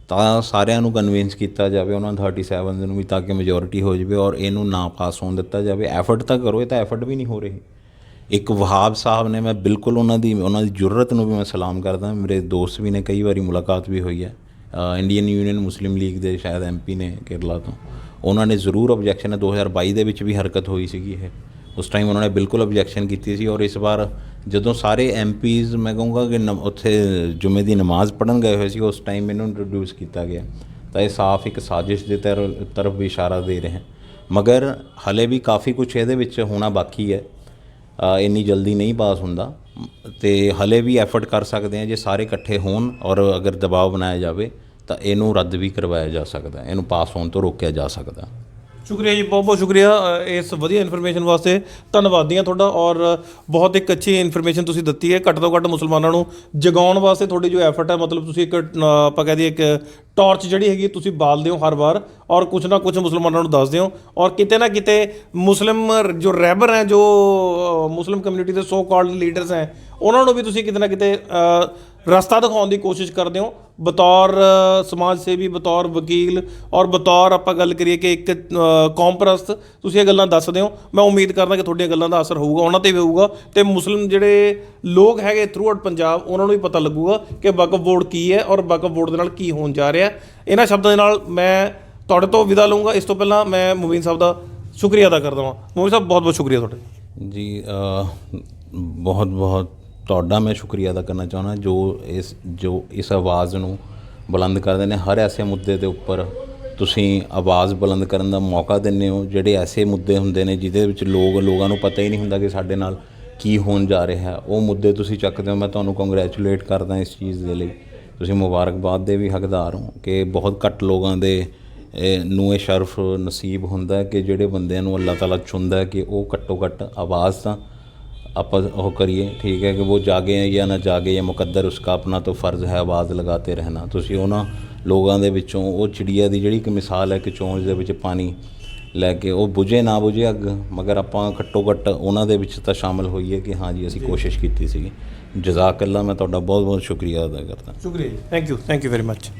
ਤਾਂ ਸਾਰਿਆਂ ਨੂੰ ਕਨਵਿੰਸ ਕੀਤਾ ਜਾਵੇ ਉਹਨਾਂ ਨੂੰ 37 ਨੂੰ ਵੀ ਤਾਂ ਕਿ ਮੈਜੋਰਿਟੀ ਹੋ ਜਾਵੇ ਔਰ ਇਹਨੂੰ ਨਾ ਪਾਸ ਹੋਣ ਦਿੱਤਾ ਜਾਵੇ। ਐਫਰਟ ਤਾਂ ਕਰੋ, ਇਹ ਤਾਂ ਐਫਰਟ ਵੀ ਨਹੀਂ ਹੋ ਰਹੀ। ਇੱਕ ਵਹਾਬ ਸਾਹਿਬ ਨੇ ਮੈਂ ਬਿਲਕੁਲ ਉਹਨਾਂ ਦੀ ਉਹਨਾਂ ਦੀ ਜੁਰਰਤ ਨੂੰ ਵੀ ਮੈਂ ਸਲਾਮ ਕਰਦਾ, ਮੇਰੇ ਦੋਸਤ ਵੀ ਨੇ ਕਈ ਵਾਰੀ ਮੁਲਾਕਾਤ ਵੀ ਹੋਈ ਹੈ। ਇੰਡੀਅਨ ਯੂਨੀਅਨ ਮੁਸਲਿਮ ਲੀਗ ਦੇ ਸ਼ਾਇਦ ਐਮਪੀ ਨੇ ਕੇਰਲਾ ਤੋਂ। ਉਹਨਾਂ ਨੇ ਜ਼ਰੂਰ ਆਬਜੈਕਸ਼ਨ ਹੈ 2022 ਦੇ ਵਿੱਚ ਵੀ ਹਰਕਤ ਹੋਈ ਸੀਗੀ ਇਹ। ਉਸ ਟਾਈਮ ਉਹਨਾਂ ਨੇ ਬਿਲਕੁਲ ਆਬਜੈਕਸ਼ਨ ਕੀਤੀ ਸੀ ਔਰ ਇਸ ਵਾਰ ਜਦੋਂ ਸਾਰੇ ਐਮਪੀਜ਼ ਮੈਂ ਕਹੂੰਗਾ ਕਿ ਨਮ- ਉੱਥੇ ਜੁਮੇ ਦੀ ਨਮਾਜ਼ ਪੜ੍ਹਨ ਗਏ ਹੋਏ ਸੀ, ਉਸ ਟਾਈਮ ਇਹਨੂੰ ਇੰਟਰੋਡਿਊਸ ਕੀਤਾ ਗਿਆ। ਤਾਂ ਇਹ ਸਾਫ਼ ਇੱਕ ਸਾਜ਼ਿਸ਼ ਦੇ ਤਰ- ਤਰਫ ਵੀ ਇਸ਼ਾਰਾ ਦੇ ਰਹੇ। ਹਨ ਮਗਰ ਹਲੇ ਵੀ ਕਾਫੀ ਕੁਝ ਇਹਦੇ ਵਿੱਚ ਹੋਣਾ ਬਾਕੀ ਹੈ। ਇੰਨੀ ਜਲਦੀ ਨਹੀਂ ਪਾਸ ਹੁੰਦਾ। ਤੇ ਹਲੇ ਵੀ ਐਫਰਟ ਕਰ ਸਕਦੇ ਆ ਜੇ ਸਾਰੇ ਇਕੱਠੇ ਹੋਣ ਔਰ ਅਗਰ ਦਬਾਅ ਬਣਾਇਆ ਜਾਵੇ। ਤਾਂ ਇਹਨੂੰ ਰੱਦ ਵੀ ਕਰਵਾਇਆ ਜਾ ਸਕਦਾ ਇਹਨੂੰ ਪਾਸ ਹੋਣ ਤੋਂ ਰੋਕਿਆ ਜਾ ਸਕਦਾ ਸ਼ੁਕਰੀਆ ਜੀ ਬਹੁਤ ਬਹੁਤ ਸ਼ੁਕਰੀਆ ਇਸ ਵਧੀਆ ਇਨਫੋਰਮੇਸ਼ਨ ਵਾਸਤੇ। ਧੰਨਵਾਦੀਆਂ ਤੁਹਾਡਾ ਔਰ ਬਹੁਤ ਇੱਕ ਅੱਛੀ ਇਨਫੋਰਮੇਸ਼ਨ ਤੁਸੀਂ ਦਿੱਤੀ ਹੈ। ਘੱਟ ਤੋਂ ਘੱਟ ਮੁਸਲਮਾਨਾਂ ਨੂੰ ਜਗਾਉਣ ਵਾਸਤੇ ਤੁਹਾਡੀ ਜੋ ਐਫਰਟ ਹੈ ਮਤਲਬ ਤੁਸੀਂ ਇੱਕ ਆਪਾਂ ਕਹਿ ਦਈਏ ਇੱਕ ਟਾਰਚ ਜਿਹੜੀ ਹੈਗੀ ਤੁਸੀਂ ਬਾਲਦੇ ਹੋ ਹਰ ਵਾਰ ਔਰ ਕੁਝ ਨਾ ਕੁਝ ਮੁਸਲਮਾਨਾਂ ਨੂੰ ਦੱਸਦੇ ਹੋ ਔਰ ਕਿਤੇ ਨਾ ਕਿਤੇ ਮੁਸਲਿਮ ਜੋ ਰੈਬਰ ਹੈ ਜੋ ਅ, ਮੁਸਲਿਮ ਕਮਿਊਨਿਟੀ ਦੇ ਸੋ ਕਾਲਡ ਲੀਡਰਸ ਹੈ ਉਹਨਾਂ ਨੂੰ ਵੀ ਤੁਸੀਂ ਕਿਤੇ ਨਾ ਕਿਤੇ ਰਸਤਾ ਦਿਖਾਉਣ ਦੀ ਕੋਸ਼ਿਸ਼ ਕਰਦੇ ਹੋ। ਬਤੌਰ ਸਮਾਜ ਸੇਵੀ, ਬਤੌਰ ਵਕੀਲ ਔਰ ਬਤੌਰ ਆਪਾਂ ਗੱਲ ਕਰੀਏ ਕਿ ਇੱਕ ਕੌਮਪ੍ਰਸਤ ਤੁਸੀਂ ਇਹ ਗੱਲਾਂ ਦੱਸਦੇ ਹੋ। ਮੈਂ ਉਮੀਦ ਕਰਦਾ ਕਿ ਤੁਹਾਡੀਆਂ ਗੱਲਾਂ ਦਾ ਅਸਰ ਹੋਊਗਾ, ਉਹਨਾਂ ਤੇ ਵੀ ਹੋਊਗਾ। ਤੇ ਮੁਸਲਿਮ ਜਿਹੜੇ ਲੋਕ ਹੈਗੇ ਥਰੂ ਆਊਟ ਪੰਜਾਬ, ਉਹਨਾਂ ਨੂੰ ਵੀ ਪਤਾ ਲੱਗੂਗਾ ਕਿ ਵਕਫ ਬੋਰਡ ਕੀ ਹੈ ਔਰ ਵਕਫ ਬੋਰਡ ਦੇ ਨਾਲ ਕੀ ਹੋਣ ਜਾ ਰਿਹਾ। ਇਹਨਾਂ ਸ਼ਬਦਾਂ ਦੇ ਨਾਲ ਮੈਂ ਤੁਹਾਡੇ ਤੋਂ ਵਿਦਾ ਲਵਾਂਗਾ ਇਸ ਤੋਂ ਪਹਿਲਾਂ ਮੈਂ ਮੁਬੀਨ ਸਾਹਿਬ ਦਾ ਸ਼ੁਕਰੀਆ ਅਦਾ ਕਰਦਾ ਹਾਂ ਮੁਬੀਨ ਸਾਹਿਬ ਬਹੁਤ ਬਹੁਤ ਸ਼ੁਕਰੀਆ ਤੁਹਾਡਾ। ਜੀ ਬਹੁਤ ਬਹੁਤ ਤੁਹਾਡਾ ਮੈਂ ਸ਼ੁਕਰੀਆ ਅਦਾ ਕਰਨਾ ਚਾਹੁੰਦਾ, ਜੋ ਇਸ ਜੋ ਇਸ ਆਵਾਜ਼ ਨੂੰ ਬੁਲੰਦ ਕਰਦੇ ਨੇ, ਹਰ ਐਸੇ ਮੁੱਦੇ ਦੇ ਉੱਪਰ ਤੁਸੀਂ ਆਵਾਜ਼ ਬੁਲੰਦ ਕਰਨ ਦਾ ਮੌਕਾ ਦਿੰਦੇ ਹੋ, ਜਿਹੜੇ ਐਸੇ ਮੁੱਦੇ ਹੁੰਦੇ ਨੇ ਜਿਹਦੇ ਵਿੱਚ ਲੋਕ, ਲੋਕਾਂ ਨੂੰ ਪਤਾ ਹੀ ਨਹੀਂ ਹੁੰਦਾ ਕਿ ਸਾਡੇ ਨਾਲ ਕੀ ਹੋਣ ਜਾ ਰਿਹਾ ਹੈ। ਉਹ ਮੁੱਦੇ ਤੁਸੀਂ ਚੱਕਦੇ ਹੋ, ਮੈਂ ਤੁਹਾਨੂੰ ਕੰਗ੍ਰੈਚੁਲੇਟ ਕਰਦਾ ਇਸ ਚੀਜ਼ ਦੇ ਲਈ। ਤੁਸੀਂ ਮੁਬਾਰਕਬਾਦ ਦੇ ਵੀ ਹੱਕਦਾਰ ਹੋ ਕਿ ਬਹੁਤ ਘੱਟ ਲੋਕਾਂ ਦੇ ਨੂੰ ਇਹ ਸ਼ਰਫ ਨਸੀਬ ਹੁੰਦਾ ਕਿ ਜਿਹੜੇ ਬੰਦਿਆਂ ਨੂੰ ਅੱਲਾਹ ਤਾਲਾ ਚੁਣਦਾ ਕਿ ਉਹ ਘੱਟੋ ਘੱਟ ਆਵਾਜ਼ ਤਾਂ ਆਪਾਂ ਉਹ ਕਰੀਏ ਠੀਕ ਹੈ ਕਿ ਉਹ ਜਾਗੇ ਜਾਂ ਨਾ ਜਾਗੇ ਇਹ ਮੁਕੱਦਰ ਉਸਕਾ ਆਪਣਾ ਤਾਂ ਫਰਜ਼ ਹੈ ਆਵਾਜ਼ ਲਗਾਤੇ ਰਹਿਣਾ। ਤੁਸੀਂ ਉਹਨਾਂ ਲੋਕਾਂ ਦੇ ਵਿੱਚੋਂ ਉਹ ਚਿੜੀਆ ਦੀ ਜਿਹੜੀ ਇੱਕ ਮਿਸਾਲ ਹੈ ਕਿ ਚੋਂਚ ਦੇ ਵਿੱਚ ਪਾਣੀ ਲੈ ਕੇ ਉਹ ਬੁਝੇ ਨਾ ਬੁਝੇ ਅੱਗ ਮਗਰ ਆਪਾਂ ਘੱਟੋ ਘੱਟ ਉਹਨਾਂ ਦੇ ਵਿੱਚ ਤਾਂ ਸ਼ਾਮਲ ਹੋਈਏ ਕਿ ਹਾਂ ਜੀ ਅਸੀਂ ਕੋਸ਼ਿਸ਼ ਕੀਤੀ ਸੀਗੀ। ਜਜ਼ਾਕ ਅੱਲਾ ਮੈਂ ਤੁਹਾਡਾ ਬਹੁਤ ਬਹੁਤ ਸ਼ੁਕਰੀਆ ਅਦਾ ਕਰਦਾ। ਸ਼ੁਕਰੀਆ ਜੀ। Thank you thank you very much